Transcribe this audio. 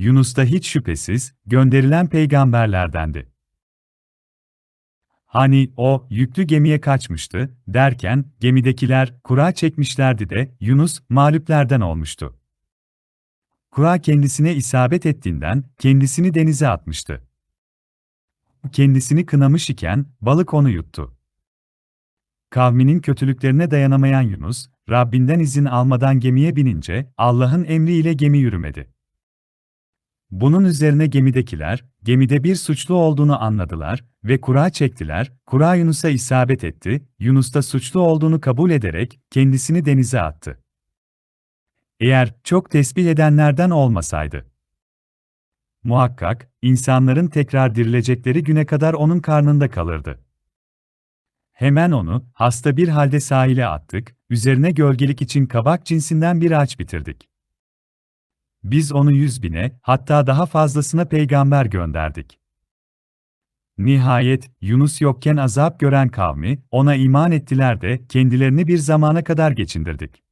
Yunus da hiç şüphesiz gönderilen peygamberlerdendi. Hani o yüklü gemiye kaçmıştı derken gemidekiler kura çekmişlerdi de Yunus mağluplerden olmuştu. Kura kendisine isabet ettiğinden kendisini denize atmıştı. Kendisini kınamış iken balık onu yuttu. Kavminin kötülüklerine dayanamayan Yunus, Rabbinden izin almadan gemiye binince Allah'ın emriyle gemi yürümedi. Bunun üzerine gemidekiler, gemide bir suçlu olduğunu anladılar ve kura çektiler, kura Yunus'a isabet etti, Yunus da suçlu olduğunu kabul ederek kendisini denize attı. Eğer çok tesbih edenlerden olmasaydı, muhakkak insanların tekrar dirilecekleri güne kadar onun karnında kalırdı. Hemen onu hasta bir halde sahile attık, üzerine gölgelik için kabak cinsinden bir ağaç bitirdik. Biz onu yüz bine, hatta daha fazlasına peygamber gönderdik. Nihayet, Yunus yokken azap gören kavmi, ona iman ettiler de kendilerini bir zamana kadar geçindirdik.